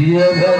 Yeah,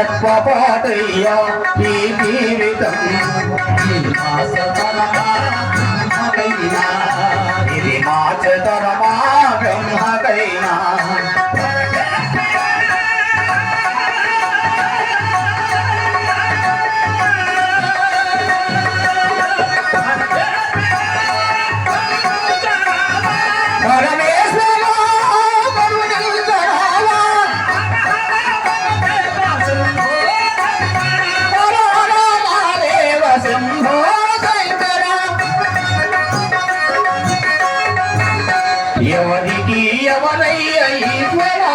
నాయప్ప పాటయ్యా ఈ జీవితం ఇది మాచతరమా బ్రహ్మకైనా அவனை ஐஸ்வர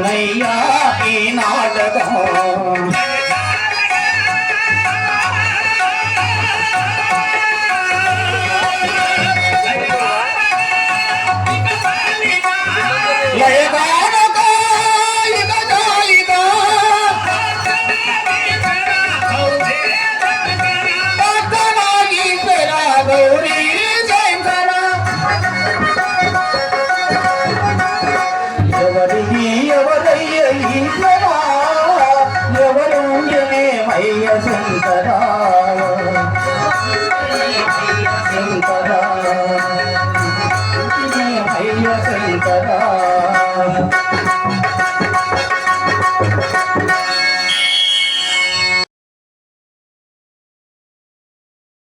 నన్నయ్యా ఈ నాటకం. అయ్య శంకరా శంకరా అయ్య శంకరా